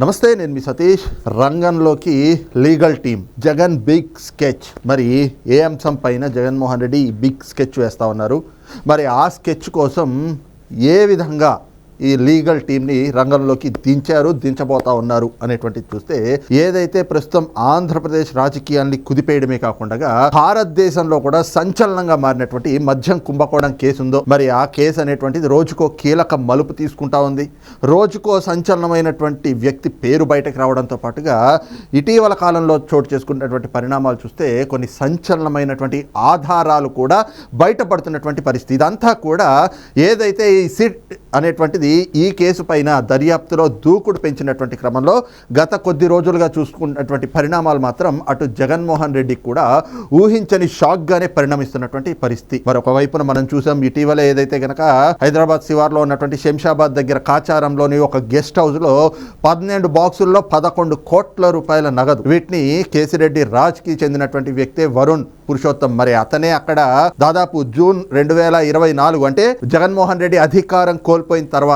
నమస్తే నేను మీ సతీష్. రంగంలోకి legal team Jagan big sketch. మరి ఏ అంశం పైన జగన్మోహన్ రెడ్డి బిగ్ స్కెచ్ వేస్తా ఉన్నారు? మరి ఆ స్కెచ్ కోసం ఏ విధంగా ఈ లీగల్ టీంని రంగంలోకి దించారు దించబోతా ఉన్నారు అనేటువంటిది చూస్తే ఏదైతే ప్రస్తుతం ఆంధ్రప్రదేశ్ రాజకీయాన్ని కుదిపేయడమే కాకుండా భారతదేశంలో కూడా సంచలనంగా మారినటువంటి మద్యం కుంభకోణం కేసు ఉందో మరి ఆ కేసు అనేటువంటిది రోజుకో కీలక మలుపు తీసుకుంటా ఉంది. రోజుకో సంచలనమైనటువంటి వ్యక్తి పేరు బయటకు రావడంతో పాటుగా ఇటీవల కాలంలో చోటు చేసుకున్నటువంటి పరిణామాలు చూస్తే కొన్ని సంచలనమైనటువంటి ఆధారాలు కూడా బయటపడుతున్నటువంటి పరిస్థితి. ఇదంతా కూడా ఏదైతే ఈ సిట్ అనేటువంటిది ఈ కేసు పైన దర్యాప్తులో దూకుడు పెంచినటువంటి క్రమంలో గత కొద్ది రోజులుగా చూసుకున్నటువంటి పరిణామాలు మాత్రం అటు జగన్మోహన్ రెడ్డికి కూడా ఊహించని షాక్గానే పరిణమిస్తున్నటువంటి పరిస్థితి. మరొక వైపున మనం చూసాం ఇటీవల ఏదైతే గనక హైదరాబాద్ శివార్లో ఉన్నటువంటి శంషాబాద్ దగ్గర కాచారంలోని ఒక గెస్ట్ హౌస్లో పన్నెండు బాక్సుల్లో పదకొండు కోట్ల రూపాయల నగదు. వీటిని కేసిరెడ్డి రాజ్కి చెందినటువంటి వ్యక్తే వరుణ్ పురుషోత్తం. మరి అతనే అక్కడ దాదాపు జూన్ రెండు వేల ఇరవై నాలుగు అంటే జగన్మోహన్ రెడ్డి అధికారం కోల్పోయిన తర్వాత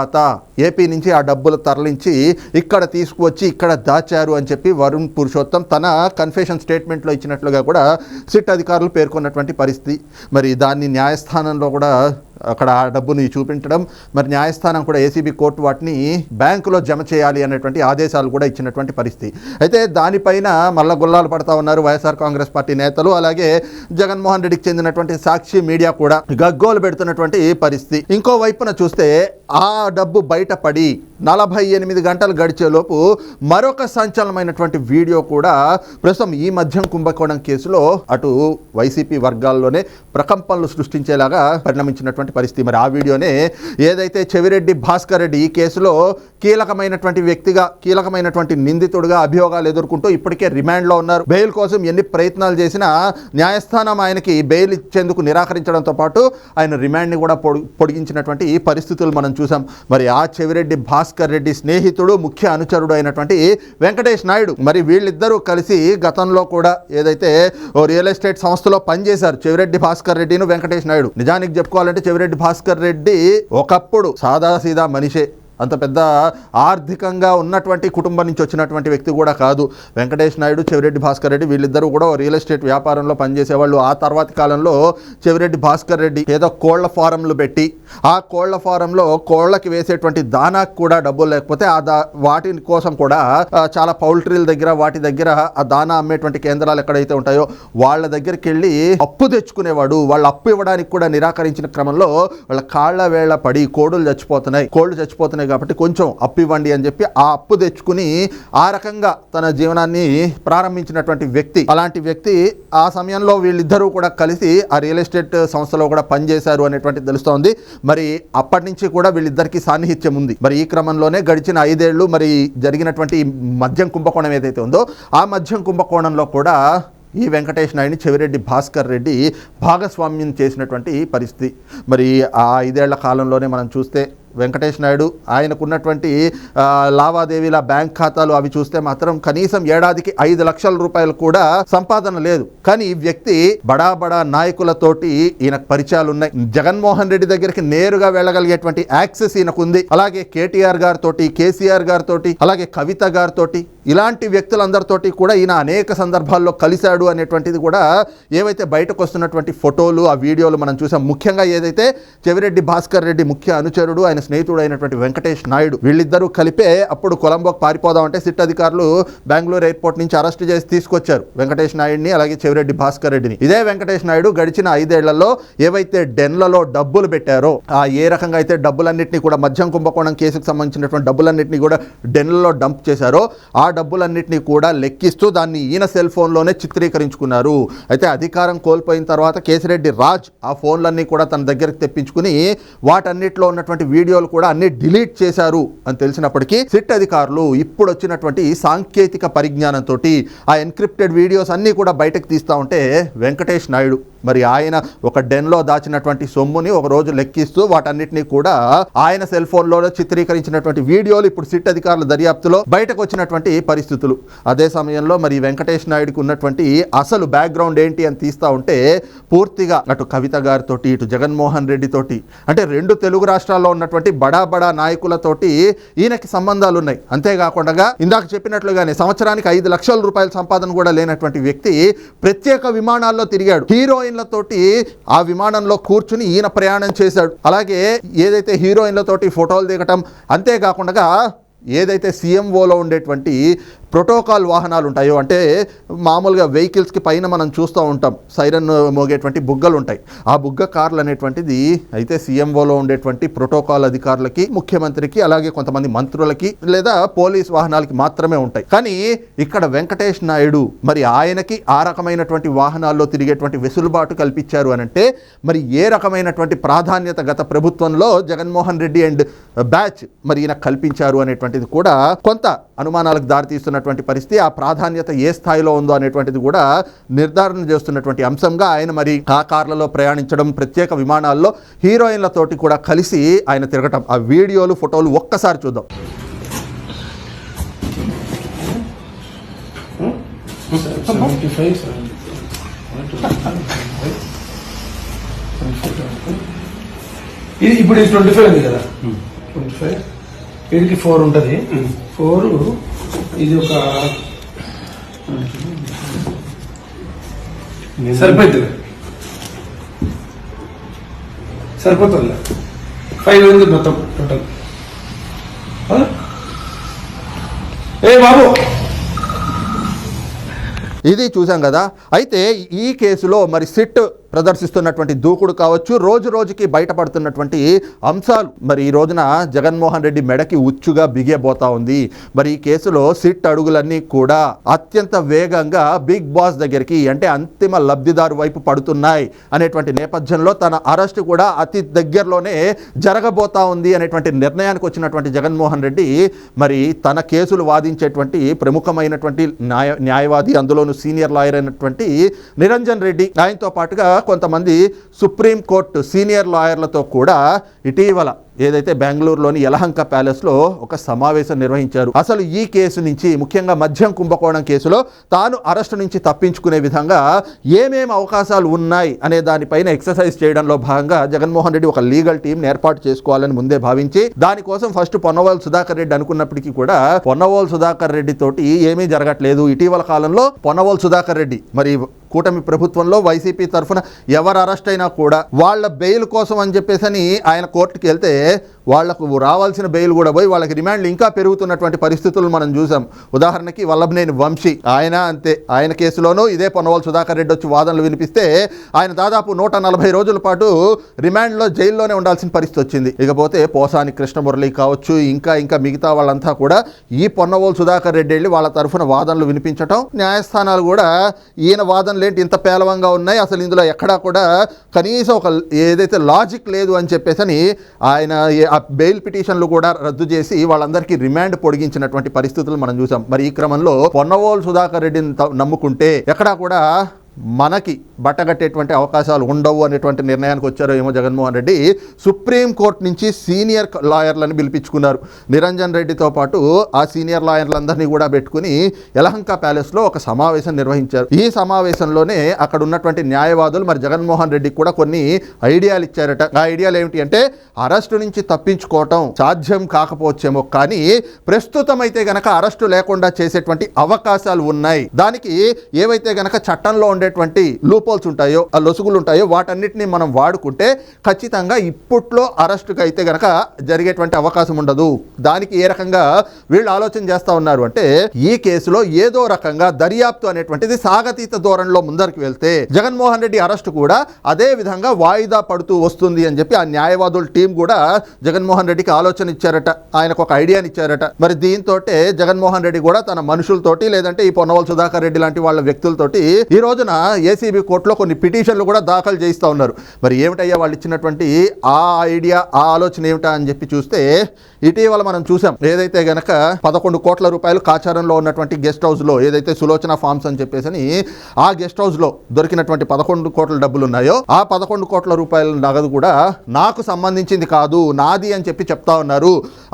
ఏపీ నుంచి ఆ డబ్బులు తరలించి ఇక్కడ తీసుకువచ్చి ఇక్కడ దాచారు అని చెప్పి వరుణ్ పురుషోత్తం తన కన్ఫెషన్ స్టేట్మెంట్లో ఇచ్చినట్లుగా కూడా సిట్ అధికారులు పేర్కొన్నటువంటి పరిస్థితి. మరి దాన్ని న్యాయస్థానంలో కూడా అక్కడ ఆ డబ్బుని చూపించడం మరి న్యాయస్థానం కూడా ఏసీబీ కోర్టు వాటిని బ్యాంకులో జమ చేయాలి అనేటువంటి ఆదేశాలు కూడా ఇచ్చినటువంటి పరిస్థితి. అయితే దానిపైన మల్ల గుల్లాలు పడతా ఉన్నారు వైఎస్ఆర్ కాంగ్రెస్ పార్టీ నేతలు. అలాగే జగన్మోహన్ రెడ్డికి చెందినటువంటి సాక్షి మీడియా కూడా గగ్గోలు పెడుతున్నటువంటి పరిస్థితి. ఇంకో వైపున చూస్తే ఆ డబ్బు బయటపడి నలభై ఎనిమిది గంటలు గడిచేలోపు మరొక సంచలనమైనటువంటి వీడియో కూడా ప్రస్తుతం ఈ మధ్యం కుంభకోణం కేసులో అటు వైసీపీ వర్గాల్లోనే ప్రకంపనలు సృష్టించేలాగా పరిణమించినటువంటి పరిస్థితి. మరి ఆ వీడియోనే ఏదైతే చెవిరెడ్డి భాస్కర్ రెడ్డి ఈ కేసులో కీలకమైనటువంటి వ్యక్తిగా కీలకమైనటువంటి నిందితుడిగా అభియోగాలు ఎదుర్కొంటూ ఇప్పటికే రిమాండ్లో ఉన్నారు. బెయిల్ కోసం ఎన్ని ప్రయత్నాలు చేసినా న్యాయస్థానం ఆయనకి బెయిల్ ఇచ్చేందుకు నిరాకరించడంతో పాటు ఆయన రిమాండ్ని కూడా పొడి పొడిగించినటువంటి ఈ పరిస్థితులు మనం చూసాం. మరి ఆ చెవిరెడ్డి భాస్కర్ రెడ్డి స్నేహితుడు ముఖ్య అనుచరుడు అయినటువంటి వెంకటేష్ నాయుడు. మరి వీళ్ళిద్దరూ కలిసి గతంలో కూడా ఏదైతే ఓ రియల్ ఎస్టేట్ సంస్థలో పనిచేశారు చెవిరెడ్డి భాస్కర్ రెడ్డిను వెంకటేష్ నాయుడు. నిజానికి చెప్పుకోవాలంటే చెవిరెడ్డి భాస్కర్ రెడ్డి ఒకప్పుడు సాదా సీదా మనిషే. అంత పెద్ద ఆర్థికంగా ఉన్నటువంటి కుటుంబం నుంచి వచ్చినటువంటి వ్యక్తి కూడా కాదు. వెంకటేష్ నాయుడు చెవిరెడ్డి భాస్కర్ రెడ్డి వీళ్ళిద్దరూ కూడా రియల్ ఎస్టేట్ వ్యాపారంలో పనిచేసేవాళ్ళు. ఆ తర్వాతి కాలంలో చెవిరెడ్డి భాస్కర్ రెడ్డి ఏదో కోళ్ళ ఫారంలు పెట్టి ఆ కోళ్ళ ఫారంలో కోళ్ళకి వేసేటువంటి దానాకు కూడా డబ్బులు లేకపోతే ఆ దా వాటి కోసం కూడా చాలా పౌల్ట్రీల దగ్గర వాటి దగ్గర ఆ దానా అమ్మేటువంటి కేంద్రాలు ఎక్కడైతే ఉంటాయో వాళ్ళ దగ్గరికి వెళ్ళి అప్పు తెచ్చుకునేవాడు. వాళ్ళు అప్పు ఇవ్వడానికి కూడా నిరాకరించిన క్రమంలో వాళ్ళ కాళ్ళ వేళ పడి కోడులు చచ్చిపోతున్నాయి. కోళ్ళు చచ్చిపోతున్నాయి కాబట్టి కొంచెం అప్పు ఇవ్వండి అని చెప్పి ఆ అప్పు తెచ్చుకుని ఆ రకంగా తన జీవనాన్ని ప్రారంభించినటువంటి వ్యక్తి. అలాంటి వ్యక్తి ఆ సమయంలో వీళ్ళిద్దరూ కూడా కలిసి ఆ రియల్ ఎస్టేట్ సంస్థలో కూడా పనిచేశారు అనేటువంటి తెలుస్తోంది. మరి అప్పటి నుంచి కూడా వీళ్ళిద్దరికీ సాన్నిహిత్యం ఉంది. మరి ఈ క్రమంలోనే గడిచిన ఐదేళ్ళు మరి జరిగినటువంటి మద్యం కుంభకోణం ఏదైతే ఉందో ఆ మద్యం కుంభకోణంలో కూడా ఈ వెంకటేష్ నాయుడిని చెవిరెడ్డి భాస్కర్ రెడ్డి భాగస్వామ్యం చేసినటువంటి పరిస్థితి. మరి ఆ ఐదేళ్ళ కాలంలోనే మనం చూస్తే వెంకటేష్ నాయుడు ఆయనకున్నటువంటి లావాదేవీల బ్యాంక్ ఖాతాలు అవి చూస్తే మాత్రం కనీసం ఏడాదికి ఐదు లక్షల రూపాయలు కూడా సంపాదన లేదు. కానీ ఈ వ్యక్తి బడా బడా నాయకులతోటి ఈయనకు పరిచయాలు ఉన్నాయి. జగన్మోహన్ రెడ్డి దగ్గరికి నేరుగా వెళ్ళగలిగేటువంటి యాక్సెస్ ఈయనకు ఉంది అలాగే కేటీఆర్ గారితోటి కేసీఆర్ గారితో అలాగే కవిత గారితోటి ఇలాంటి వ్యక్తులందరితోటి కూడా ఈయన అనేక సందర్భాల్లో కలిశాడు అనేటువంటిది కూడా ఏవైతే బయటకు వస్తున్నటువంటి ఫోటోలు ఆ వీడియోలు మనం చూసాం. ముఖ్యంగా ఏదైతే చెవిరెడ్డి భాస్కర్ రెడ్డి ముఖ్య అనుచరుడు ఆయన స్నేహితుడు అయినటువంటి వెంకటేష్ నాయుడు వీళ్ళిద్దరూ కలిపే అప్పుడు కొలంబోకి పారిపోదామంటే సిట్ అధికారులు బెంగళూరు ఎయిర్పోర్ట్ నుంచి అరెస్ట్ చేసి తీసుకొచ్చారు వెంకటేష్ నాయుడిని అలాగే చెవిరెడ్డి భాస్కర్ రెడ్డిని. ఇదే వెంకటేష్ నాయుడు గడిచిన ఐదేళ్ళలో ఏవైతే డెన్లలో డబ్బులు పెట్టారో ఆ ఏ రకంగా అయితే డబ్బులన్నింటినీ కూడా మద్యం కుంభకోణం కేసుకు సంబంధించినటువంటి డబ్బులన్నింటినీ కూడా డెన్లలో డంప్ చేశారో ఆ డబ్బులన్నింటినీ కూడా లెక్కిస్తూ దాన్ని ఈయన సెల్ ఫోన్లోనే చిత్రీకరించుకున్నారు. అయితే అధికారం కోల్పోయిన తర్వాత కేసిరెడ్డి రాజ్ ఆ ఫోన్లన్నీ కూడా తన దగ్గరికి తెప్పించుకుని వాటన్నిటిలో ఉన్నటువంటి వీడియోలు కూడా అన్ని డిలీట్ చేశారు అని తెలిసినప్పటికీ సిట్ అధికారులు ఇప్పుడు వచ్చినటువంటి సాంకేతిక పరిజ్ఞానంతో ఆ ఎన్క్రిప్టెడ్ వీడియోస్ అన్నీ కూడా బయటకు తీస్తా ఉంటే వెంకటేష్ నాయుడు మరి ఆయన ఒక డెన్లో దాచినటువంటి సొమ్ముని ఒక రోజు లెక్కిస్తూ వాటన్నిటిని కూడా ఆయన సెల్ ఫోన్లో చిత్రీకరించినటువంటి వీడియోలు ఇప్పుడు సిట్ అధికారుల దర్యాప్తులో బయటకు వచ్చినటువంటి పరిస్థితులు. అదే సమయంలో మరి వెంకటేష్ నాయుడుకి ఉన్నటువంటి అసలు బ్యాక్గ్రౌండ్ ఏంటి అని తీస్తా ఉంటే పూర్తిగా అటు కవిత గారితో ఇటు జగన్మోహన్ రెడ్డితోటి అంటే రెండు తెలుగు రాష్ట్రాల్లో ఉన్నటువంటి బడా బడా నాయకులతోటి ఈయనకి సంబంధాలు ఉన్నాయి అంతేకాకుండా ఇందాక చెప్పినట్లుగానే సంవత్సరానికి ఐదు లక్షల రూపాయల సంపాదన కూడా లేనటువంటి వ్యక్తి ప్రత్యేక విమానాల్లో తిరిగాడు. హీరోయిన్లతోటి ఆ విమానంలో కూర్చుని ఈయన ప్రయాణం చేశాడు. అలాగే ఏదైతే హీరోయిన్లతోటి ఫోటోలు దిగటం అంతేకాకుండా ఏదైతే సీఎంఓలో ఉండేటువంటి ప్రోటోకాల్ వాహనాలు ఉంటాయో అంటే మామూలుగా వెహికల్స్కి పైన మనం చూస్తూ ఉంటాం సైరన్ మోగేటువంటి బుగ్గలు ఉంటాయి. ఆ బుగ్గ కార్లు అనేటువంటిది అయితే సీఎంఓలో ఉండేటువంటి ప్రోటోకాల్ అధికారులకి ముఖ్యమంత్రికి అలాగే కొంతమంది మంత్రులకి లేదా పోలీస్ వాహనాలకి మాత్రమే ఉంటాయి. కానీ ఇక్కడ వెంకటేష్ నాయుడు మరి ఆయనకి ఆ రకమైనటువంటి వాహనాల్లో తిరిగేటువంటి వెసులుబాటు కల్పించారు అని అంటే మరి ఏ రకమైనటువంటి ప్రాధాన్యత గత ప్రభుత్వంలో జగన్మోహన్ రెడ్డి అండ్ బ్యాచ్ మరి ఈయన కల్పించారు అనేటువంటి అనేటువంటిది కూడా కొంత అనుమానాలకు దారితీస్తున్నటువంటి పరిస్థితి ఆ ప్రాధాన్యత ఏ స్థాయిలో ఉందో అనేటువంటిది కూడా నిర్ధారణ చేస్తున్నటువంటి అంశంగా ఆయన మరి ఆ కార్లలో ప్రయాణించడం ప్రత్యేక విమానాల్లో హీరోయిన్లతోటి కూడా కలిసి ఆయన తిరగటం. ఆ వీడియోలు ఫోటోలు ఒక్కసారి చూద్దాం. ఇప్పుడు ఇది ట్వంటీ ఫైవ్ ఉంది కదా. Twenty five. వీడికి ఫోర్ ఉంటుంది. ఫోర్ ఇది ఒక సరిపోతుంది సరిపోతుంది ఫైవ్ ఉంది మొత్తం టోటల్ ఏ బాబు? ఇది చూసాం కదా. అయితే ఈ కేసులో మరి సిట్ ప్రదర్శిస్తున్నటువంటి దూకుడు కావచ్చు రోజు రోజుకి బయటపడుతున్నటువంటి అంశాలు. మరి ఈ రోజున జగన్మోహన్ రెడ్డి మెడకి ఉచ్చుగా బిగేబోతా ఉంది. మరి ఈ కేసులో సిట్ అడుగులన్నీ కూడా అత్యంత వేగంగా బిగ్ బాస్ దగ్గరికి అంటే అంతిమ లబ్ధిదారు వైపు పడుతున్నాయి అనేటువంటి నేపథ్యంలో తన అరెస్ట్ కూడా అతి దగ్గరలోనే జరగబోతా ఉంది అనేటువంటి నిర్ణయానికి వచ్చినటువంటి జగన్మోహన్ రెడ్డి మరి తన కేసులు వాదించేటువంటి ప్రముఖమైనటువంటి న్యాయ న్యాయవాది అందులోనూ సీనియర్ లాయర్ అయినటువంటి నిరంజన్ రెడ్డి ఆయనతో పాటుగా కొంతమంది సుప్రీంకోర్టు సీనియర్ లాయర్లతో కూడా ఇటీవల ఏదైతే బెంగళూరులోని యలహంక ప్యాలెస్లో ఒక సమావేశం నిర్వహించారు. అసలు ఈ కేసు నుంచి ముఖ్యంగా మద్యం కుంభకోణం కేసులో తాను అరెస్టు నుంచి తప్పించుకునే విధంగా ఏమేమి అవకాశాలు ఉన్నాయి అనే దానిపైన ఎక్సర్సైజ్ చేయడంలో భాగంగా జగన్మోహన్ రెడ్డి ఒక లీగల్ టీం ఏర్పాటు చేసుకోవాలని ముందే భావించి దానికోసం ఫస్ట్ పొన్నవాళ్ళు సుధాకర్ రెడ్డి అనుకున్నప్పటికీ కూడా పొన్నవాళ్ళు సుధాకర్ రెడ్డి తోటి ఏమీ జరగట్లేదు. ఇటీవల కాలంలో పొన్నవాళ్ళు సుధాకర్ రెడ్డి మరి కూటమి ప్రభుత్వంలో వైసీపీ తరఫున ఎవరు అరెస్ట్ అయినా కూడా వాళ్ళ బెయిల్ కోసం అని చెప్పేసి అని ఆయన కోర్టుకి వెళ్తే de వాళ్ళకు రావాల్సిన బెయిల్ కూడా పోయి వాళ్ళకి రిమాండ్లు ఇంకా పెరుగుతున్నటువంటి పరిస్థితులు మనం చూసాం. ఉదాహరణకి వల్లభనేని వంశీ ఆయన అంతే. ఆయన కేసులోనూ ఇదే పొన్నవాళ్ళు సుధాకర్ రెడ్డి వచ్చి వాదనలు వినిపిస్తే ఆయన దాదాపు నూట నలభై రోజుల పాటు రిమాండ్లో జైల్లోనే ఉండాల్సిన పరిస్థితి వచ్చింది. ఇకపోతే పోసాని కృష్ణమురళి కావచ్చు ఇంకా ఇంకా మిగతా వాళ్ళంతా కూడా ఈ పొన్నవోలు సుధాకర్ రెడ్డి వెళ్ళి వాళ్ళ తరఫున వాదనలు వినిపించటం న్యాయస్థానాలు కూడా ఈయన వాదనలు ఏంటి ఇంత పేలవంగా ఉన్నాయి? అసలు ఇందులో ఎక్కడా కూడా కనీసం ఒక ఏదైతే లాజిక్ లేదు అని చెప్పేసి అని ఆయన ఆ బెయిల్ పిటిషన్లు కూడా రద్దు చేసి వాళ్ళందరికీ రిమాండ్ పొడిగించినటువంటి పరిస్థితులు మనం చూసాం. మరి ఈ క్రమంలో పొన్నవోలు సుధాకర్ రెడ్డిని త- నమ్ముకుంటే ఎక్కడా కూడా మనకి బట్టగట్టేటువంటి అవకాశాలు ఉండవు అనేటువంటి నిర్ణయానికి వచ్చారో ఏమో జగన్మోహన్ రెడ్డి సుప్రీం కోర్టు నుంచి సీనియర్ లాయర్లను పిలిపించుకున్నారు. నిరంజన్ రెడ్డితో పాటు ఆ సీనియర్ లాయర్లందరినీ కూడా పెట్టుకుని యలహంక ప్యాలెస్లో ఒక సమావేశం నిర్వహించారు. ఈ సమావేశంలోనే అక్కడ ఉన్నటువంటి న్యాయవాదులు మరి జగన్మోహన్ రెడ్డికి కూడా కొన్ని ఐడియాలు ఇచ్చారట. ఆ ఐడియాలు ఏమిటి అంటే అరెస్టు నుంచి తప్పించుకోవటం సాధ్యం కాకపోవచ్చేమో కానీ ప్రస్తుతం అయితే గనక అరెస్టు లేకుండా చేసేటువంటి అవకాశాలు ఉన్నాయి. దానికి ఏవైతే గనక చట్టంలో ఉండేటువంటి లూప్ లోపోల్స్ ఉంటాయో ఆ లొసుగులు ఉంటాయో వాటన్నిటిని మనం వాడుకుంటే ఖచ్చితంగా ఇప్పట్లో అరెస్టుకు అయితే గనక జరిగేటువంటి అవకాశం ఉండదు. దానికి ఏ రకంగా వీళ్ళు ఆలోచన చేస్తా ఉన్నారు అంటే ఈ కేసులో ఏదో రకంగా దర్యాప్తు అనేటువంటిది సాగతీత ధోరణిలో ముందరికి వెళ్తే జగన్మోహన్ రెడ్డి అరెస్టు కూడా అదే విధంగా వాయిదా పడుతూ వస్తుంది అని చెప్పి ఆ న్యాయవాదుల టీం కూడా జగన్మోహన్ రెడ్డికి ఆలోచన ఇచ్చారట. ఆయనకు ఒక ఐడియాని ఇచ్చారట. మరి దీంతో జగన్మోహన్ రెడ్డి కూడా తన మనుషులతోటి లేదంటే ఈ పొన్నవల్ సుధాకర్ రెడ్డి లాంటి వాళ్ళ వ్యక్తులతోటి ఈ రోజున ఏసీబీ కోర్టు కోర్టులో కొన్ని పిటిషన్లు కూడా దాఖలు చేయిస్తూ ఉన్నారు. మరి ఏమిటయ్యా వాళ్ళు ఇచ్చినటువంటి ఆ ఐడియా ఆ ఆలోచన ఏమిటా అని చెప్పి చూస్తే ఇటీవల మనం చూసాం ఏదైతే గనక పదకొండు కోట్ల రూపాయలు కాచారంలో ఉన్నటువంటి గెస్ట్ హౌస్లో ఏదైతే సులోచన ఫార్మ్స్ అని చెప్పేసి ఆ గెస్ట్ హౌస్లో దొరికినటువంటి పదకొండు కోట్ల డబ్బులు ఉన్నాయో ఆ పదకొండు కోట్ల రూపాయల నగదు కూడా నాకు సంబంధించింది కాదు నాది అని చెప్పి చెప్తా ఉన్నారు.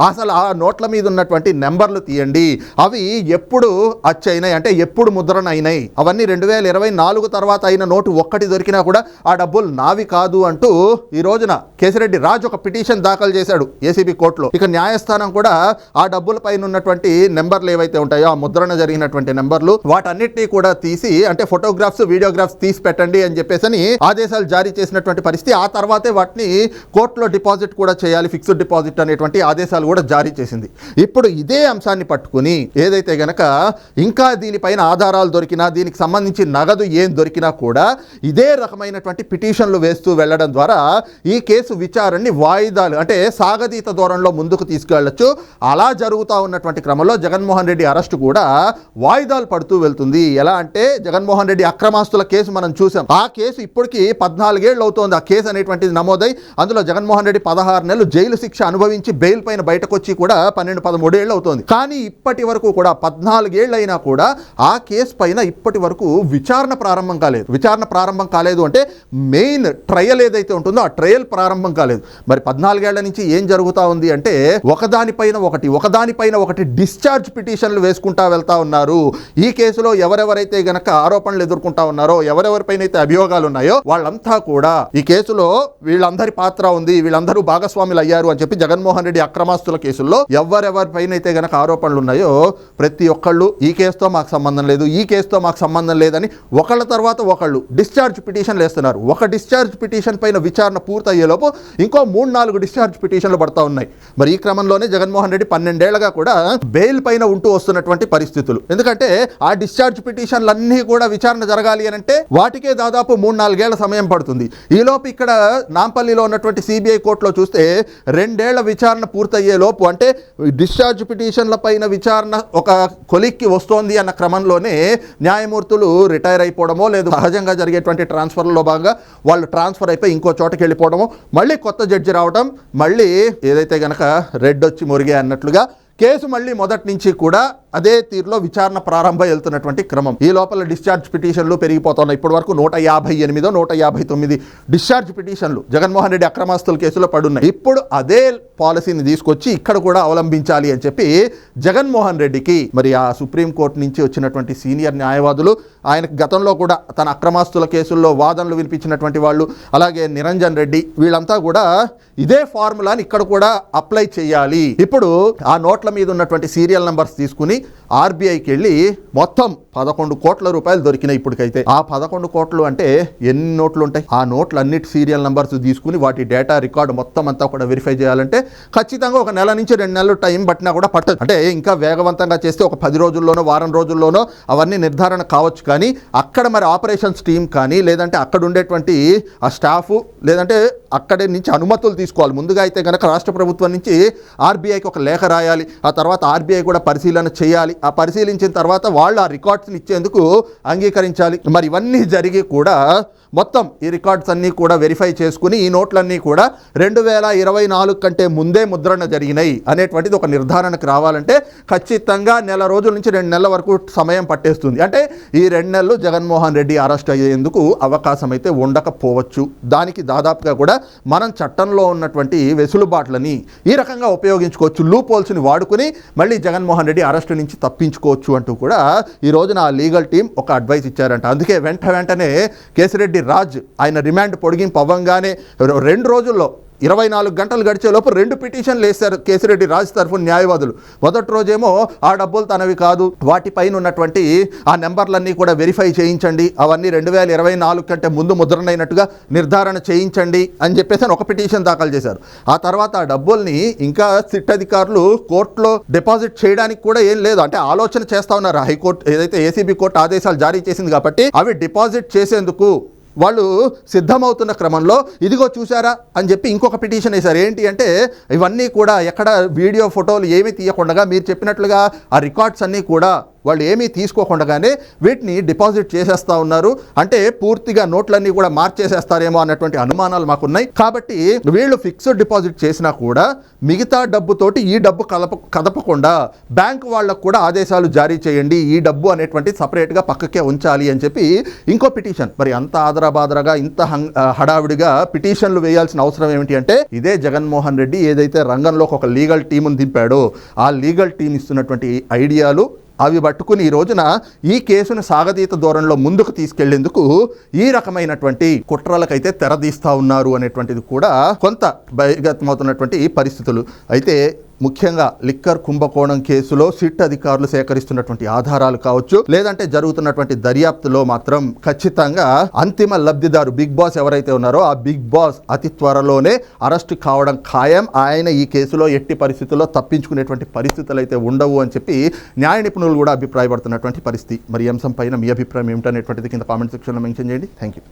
అసలు ఆ నోట్ల మీద ఉన్నటువంటి నెంబర్లు తీయండి. అవి ఎప్పుడు అచ్చయినాయి అంటే ఎప్పుడు ముద్రణ అయినాయి. అవన్నీ రెండు వేల ఇరవై నాలుగు తర్వాత అయిన నోటు ఒక్కటి దొరికినా కూడా ఆ డబ్బులు నావి కాదు అంటూ ఈ రోజున కేసిరెడ్డి రాజు ఒక పిటిషన్ దాఖలు చేశాడు ఏసీబీ కోర్టులో. ఇక న్యాయస్థానం కూడా ఆ డబ్బుల పైన ఉన్నటువంటి నెంబర్లు ఏవైతే ఉంటాయో ఆ ముద్రణ జరిగినటువంటి నెంబర్లు వాటన్నిటినీ కూడా తీసి అంటే ఫోటోగ్రాఫ్స్ వీడియోగ్రాఫ్స్ తీసి పెట్టండి అని చెప్పేసి అని ఆదేశాలు జారీ చేసినటువంటి పరిస్థితి. ఆ తర్వాతే వాటిని కోర్టులో డిపాజిట్ కూడా చేయాలి ఫిక్స్డ్ డిపాజిట్ అనేటువంటి ఆదేశాలు కూడా జారీ చేసింది. ఇప్పుడు ఇదే అంశాన్ని పట్టుకుని ఏదైతే గనక ఇంకా దీనిపైన ఆధారాలు దొరికినా దీనికి సంబంధించి నగదు ఏం దొరికినా కూడా ఇదే రకమైనటువంటి పిటిషన్లు వేస్తూ వెళ్ళడం ద్వారా ఈ కేసు విచారణని వాయిదాలు అంటే సాగతీత దూరంలో ముందుకు తీసుకెళ్ళొచ్చు అలా జరుగుతూ ఉన్నటువంటి క్రమంలో జగన్మోహన్ రెడ్డి అరెస్టు కూడా వాయిదాలు పడుతూ వెళ్తుంది. ఎలా అంటే జగన్మోహన్ రెడ్డి అక్రమాస్తుల కేసు మనం చూసాం. ఆ కేసు ఇప్పటికి పద్నాలుగేళ్ళు అవుతోంది. ఆ కేసు అనేటువంటిది నమోదై అందులో జగన్మోహన్ రెడ్డి పదహారు నెలలు జైలు శిక్ష అనుభవించి బెయిల్ పైన బయటకు వచ్చి కూడా పన్నెండు పదమూడేళ్ళు అవుతోంది. కానీ ఇప్పటి వరకు కూడా పద్నాలుగేళ్ళు అయినా కూడా ఆ కేసు పైన ఇప్పటి వరకు విచారణ ప్రారంభం కాలేదు. విచారణ ప్రారంభం కాలేదు అంటే మెయిన్ ట్రయల్ ఏదైతే ఉంటుందో ఆ ట్రయల్ ప్రారంభం కాలేదు. మరి పద్నాలుగేళ్ళ నుంచి ఏం జరుగుతూ ఉంది అంటే ఒకదానిపైన ఒకటి ఒకదానిపైన ఒకటి డిశ్చార్జ్ పిటిషన్లు వేసుకుంటా వెళ్తా ఉన్నారు. ఈ కేసులో ఎవరెవరైతే గనక ఆరోపణలు ఎదుర్కొంటా ఉన్నారో ఎవరెవరిపైన అయితే అభియోగాలు ఉన్నాయో వాళ్ళంతా కూడా ఈ కేసులో వీళ్ళందరి పాత్ర ఉంది వీళ్ళందరూ భాగస్వాములు అయ్యారు అని చెప్పి జగన్మోహన్ రెడ్డి అక్రమాస్తుల కేసుల్లో ఎవరెవరిపైన అయితే గనక ఆరోపణలు ఉన్నాయో ప్రతి ఒక్కళ్ళు ఈ కేసుతో మాకు సంబంధం లేదు ఈ కేసుతో మాకు సంబంధం లేదని ఒకళ్ళ తర్వాత ఒకళ్ళు డిశ్చార్జ్ పిటిషన్లు వేస్తున్నారు. ఒక డిశ్చార్జ్ పిటిషన్ పైన విచారణ పూర్తయ్యేలోపు ఇంకో మూడు నాలుగు డిశ్చార్జ్ పిటిషన్లు పడతా ఉన్నాయి. మరి ఈ క్రమంలోనే జగన్మోహన్ రెడ్డి పన్నెండేళ్ళుగా కూడా బెయిల్ పైన ఉంటూ వస్తున్నటువంటి పరిస్థితులు. ఎందుకంటే ఆ డిశ్చార్జ్ పిటిషన్లన్నీ కూడా విచారణ జరగాలి అని అంటే వాటికే దాదాపు మూడు నాలుగేళ్ళ సమయం పడుతుంది. ఈలోపు ఇక్కడ నాంపల్లిలో ఉన్నటువంటి సిబిఐ కోర్టులో చూస్తే రెండేళ్ళ విచారణ పూర్తయ్యే లోపు అంటే డిశ్చార్జ్ పిటిషన్ల పైన విచారణ ఒక కొలిక్కి వస్తోంది అన్న క్రమంలోనే న్యాయమూర్తులు రిటైర్ అయిపోవడమో లేదు సహజంగా జరిగేటువంటి ట్రాన్స్ఫర్లో భాగంగా వాళ్ళు ట్రాన్స్ఫర్ అయిపోయి ఇంకో చోటకి వెళ్ళిపోవడము మళ్ళీ కొత్త జడ్జి రావడం మళ్ళీ ఏదైతే గనక రెడ్ వచ్చి మురిగే అన్నట్లుగా కేసు మళ్ళీ మొదటి నుంచి కూడా అదే తీరులో విచారణ ప్రారంభం వెళ్తున్నటువంటి క్రమం. ఈ లోపల డిశ్చార్జ్ పిటిషన్లు పెరిగిపోతున్నాయి. ఇప్పటి వరకు నూట యాభై ఎనిమిదో నూట యాభై తొమ్మిది డిశ్చార్జ్ పిటిషన్లు జగన్మోహన్ రెడ్డి అక్రమాస్తుల కేసులో పడున్నాయి. ఇప్పుడు అదే పాలసీని తీసుకొచ్చి ఇక్కడ కూడా అవలంబించాలి అని చెప్పి జగన్మోహన్ రెడ్డికి మరి ఆ సుప్రీంకోర్టు నుంచి వచ్చినటువంటి సీనియర్ న్యాయవాదులు ఆయన గతంలో కూడా తన అక్రమాస్తుల కేసుల్లో వాదనలు వినిపించినటువంటి వాళ్ళు అలాగే నిరంజన్ రెడ్డి వీళ్ళంతా కూడా ఇదే ఫార్ములాని ఇక్కడ కూడా అప్లై చేయాలి. ఇప్పుడు ఆ నోట్ల మీద ఉన్నటువంటి సీరియల్ నంబర్స్ తీసుకుని ఆర్బీఐకి వెళ్ళి మొత్తం పదకొండు కోట్ల రూపాయలు దొరికినాయి ఇప్పటికైతే. ఆ పదకొండు కోట్లు అంటే ఎన్ని నోట్లు ఉంటాయి ఆ నోట్లు అన్నిటి సీరియల్ నెంబర్స్ తీసుకుని వాటి డేటా రికార్డు మొత్తం అంతా కూడా వెరిఫై చేయాలంటే ఖచ్చితంగా ఒక నెల నుంచి రెండు నెలలు టైం పట్టినా కూడా పట్టదు. అంటే ఇంకా వేగవంతంగా చేస్తే ఒక పది రోజుల్లోనో వారం రోజుల్లోనో అవన్నీ నిర్ధారణ కావచ్చు కానీ అక్కడ మరి ఆపరేషన్స్ టీం కానీ లేదంటే అక్కడ ఉండేటువంటి ఆ స్టాఫ్ లేదంటే అక్కడి నుంచి అనుమతులు తీసుకోవాలి. ముందుగా అయితే కనుక రాష్ట్ర ప్రభుత్వం నుంచి ఆర్బీఐకి ఒక లేఖ రాయాలి. ఆ తర్వాత ఆర్బీఐ కూడా పరిశీలన చేయాలి. ఆ పరిశీలించిన తర్వాత వాళ్ళు ఆ రికార్డ్స్ని ఇచ్చేందుకు అంగీకరించాలి. మరి ఇవన్నీ జరిగి కూడా మొత్తం ఈ రికార్డ్స్ అన్నీ కూడా వెరిఫై చేసుకుని ఈ నోట్లన్నీ కూడా రెండు వేల ఇరవై నాలుగు కంటే ముందే ముద్రణ జరిగినాయి అనేటువంటిది ఒక నిర్ధారణకు రావాలంటే ఖచ్చితంగా నెల రోజుల నుంచి రెండు నెలల వరకు సమయం పట్టేస్తుంది. అంటే ఈ రెండు నెలలు జగన్మోహన్ రెడ్డి అరెస్ట్ అయ్యేందుకు అవకాశం అయితే ఉండకపోవచ్చు. దానికి దాదాపుగా కూడా మనం చట్టంలో ఉన్నటువంటి వెసులుబాట్లని ఈ రకంగా ఉపయోగించుకోవచ్చు. లూప్ హోల్స్ని వాడుకుని మళ్ళీ జగన్మోహన్ రెడ్డి అరెస్ట్ నుంచి తప్పించుకోవచ్చు అంటూ కూడా ఈ రోజున ఆ లీగల్ టీం ఒక అడ్వైస్ ఇచ్చారంట. అందుకే వెంట వెంటనే కేసిరెడ్డి రాజ్ ఆయన రిమాండ్ పొడిగింపు అవ్వంగానే రెండు రోజుల్లో ఇరవై నాలుగు గంటలు గడిచే లోపు రెండు పిటిషన్లు వేశారు కేసిరెడ్డి రాజ్ తరఫున న్యాయవాదులు. మొదటి రోజేమో ఆ డబ్బులు తనవి కాదు వాటిపైన ఉన్నటువంటి ఆ నెంబర్లన్నీ కూడా వెరిఫై చేయించండి అవన్నీ రెండు వేల ఇరవై నాలుగు కంటే ముందు ముద్రణైనట్టుగా నిర్ధారణ చేయించండి అని చెప్పేసి అని ఒక పిటిషన్ దాఖలు చేశారు. ఆ తర్వాత ఆ డబ్బుల్ని ఇంకా సిట్ అధికారులు కోర్టులో డిపాజిట్ చేయడానికి కూడా ఏం లేదు. అంటే ఆలోచన చేస్తా ఉన్నారు. హైకోర్టు ఏదైతే ఏసీబీ కోర్టు ఆదేశాలు జారీ చేసింది కాబట్టి అవి డిపాజిట్ చేసేందుకు వాళ్ళు సిద్ధమవుతున్న క్రమంలో ఇదిగో చూసారా అని చెప్పి ఇంకొక పిటిషన్ వేశారు. ఏంటి అంటే ఇవన్నీ కూడా ఎక్కడ వీడియో ఫోటోలు ఏమీ తీయకుండా మీరు చెప్పినట్లుగా ఆ రికార్డ్స్ అన్నీ కూడా వాళ్ళు ఏమీ తీసుకోకుండానే వీటిని డిపాజిట్ చేసేస్తా ఉన్నారు. అంటే పూర్తిగా నోట్లన్నీ కూడా మార్చేసేస్తారేమో అన్నటువంటి అనుమానాలు మాకున్నాయి. కాబట్టి వీళ్ళు ఫిక్స్డ్ డిపాజిట్ చేసినా కూడా మిగతా డబ్బుతోటి ఈ డబ్బు కలప కదపకుండా బ్యాంక్ వాళ్ళకు కూడా ఆదేశాలు జారీ చేయండి. ఈ డబ్బు అనేటువంటి సపరేట్గా పక్కకే ఉంచాలి అని చెప్పి ఇంకో పిటిషన్. మరి అంత ఆదరాబాదరగా ఇంత హడావిడిగా పిటిషన్లు వేయాల్సిన అవసరం ఏమిటి అంటే ఇదే జగన్మోహన్ రెడ్డి ఏదైతే రంగంలోకి ఒక లీగల్ టీమును దింపాడో ఆ లీగల్ టీం ఇస్తున్నటువంటి ఐడియాలు అవి పట్టుకుని ఈ రోజున ఈ కేసును సాగతీత దూరంలో ముందుకు తీసుకెళ్ళేందుకు ఈ రకమైనటువంటి కుట్రలకైతే తెరదీస్తా ఉన్నారు అనేటువంటిది కూడా కొంత బహిర్గతమవుతున్నటువంటి పరిస్థితులు. అయితే ముఖ్యంగా లిక్కర్ కుంభకోణం కేసులో సిట్ అధికారులు సేకరిస్తున్నటువంటి ఆధారాలు కావచ్చు లేదంటే జరుగుతున్నటువంటి దర్యాప్తులో మాత్రం ఖచ్చితంగా అంతిమ లబ్ధిదారు బిగ్ బాస్ ఎవరైతే ఉన్నారో ఆ బిగ్ బాస్ అతి త్వరలోనే అరెస్ట్ కావడం ఖాయం. ఆయన ఈ కేసులో ఎట్టి పరిస్థితుల్లో తప్పించుకునేటువంటి పరిస్థితులు అయితే ఉండవు అని చెప్పి న్యాయ నిపుణులు కూడా అభిప్రాయపడుతున్నటువంటి పరిస్థితి. మరి అంశం పైన మీ అభిప్రాయం ఏమిటనేటువంటిది కింద కామెంట్ సెక్షన్లో మెన్షన్ చేయండి. Thank you